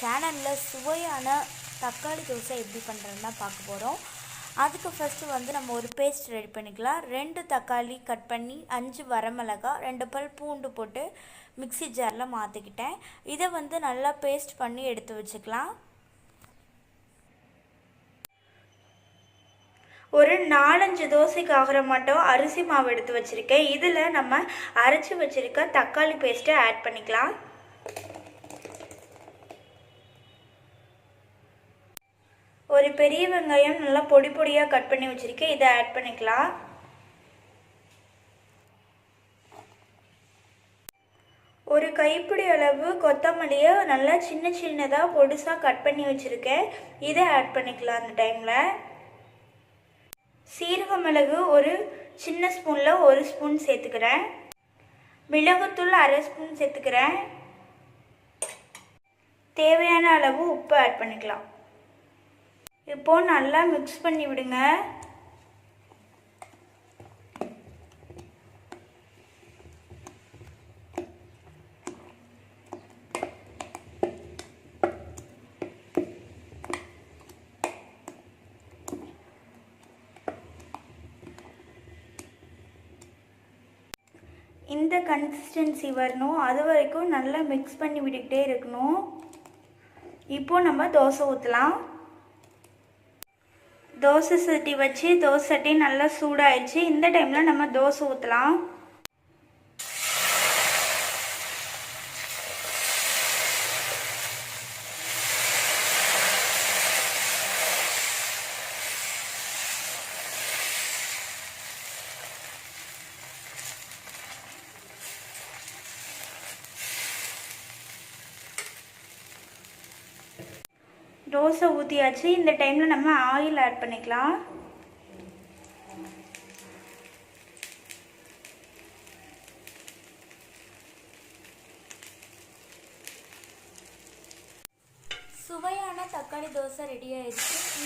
சேனலில் சுவையான தக்காளி தோசை எப்படி பண்ணுறதுன்னு தான் பார்க்க போகிறோம் அதுக்கு ஃபஸ்ட்டு வந்து நம்ம ஒரு பேஸ்ட் ரெடி பண்ணிக்கலாம். ரெண்டு தக்காளி கட் பண்ணி அஞ்சு வரமிளகா ரெண்டு பல் பூண்டு போட்டு மிக்ஸி ஜாரில் மாற்றிக்கிட்டேன் இதை வந்து நல்லா பேஸ்ட் பண்ணி எடுத்து வச்சுக்கலாம். ஒரு நாலஞ்சு தோசைக்கு ஆகிற மட்டும் அரிசி மாவு எடுத்து வச்சுருக்கேன். இதில் நம்ம அரைச்சி வச்சுருக்க தக்காளி பேஸ்ட்டை ஆட் பண்ணிக்கலாம். ஒரு பெரிய வெங்காயம் நல்லா பொடி பொடியாக கட் பண்ணி வச்சுருக்கேன். இதை ஆட் பண்ணிக்கலாம். ஒரு கைப்பிடி அளவு கொத்தமல்லியை நல்லா சின்ன சின்னதாக பொடிசாக கட் பண்ணி வச்சுருக்கேன். இதை ஆட் பண்ணிக்கலாம் அந்த டைமில் சீரக மிளகு ஒரு சின்ன ஸ்பூனில் ஒரு ஸ்பூன் சேர்த்துக்கிறேன். மிளகுத்தூள் அரை ஸ்பூன் சேர்த்துக்கிறேன். தேவையான அளவு உப்பு ஆட் பண்ணிக்கலாம். இப்போ நல்லா மிக்ஸ் பண்ணி விடுங்க. இந்த கன்சிஸ்டன்சி வரணும். அது வரைக்கும் நல்லா மிக்ஸ் பண்ணி விட்டுக்கிட்டே இருக்கணும். இப்போ நம்ம தோசை ஊற்றலாம் தோசை சட்டி வச்சு தோசை சட்டி நல்லா சூடாயிடுச்சு. இந்த டைமில் நம்ம தோசை ஊற்றலாம் தோசை ஊற்றியாச்சு இந்த டைமில் நம்ம ஆயில் ஆட் பண்ணிக்கலாம். சுவையான தக்காளி தோசை ரெடி ஆயிடுச்சு.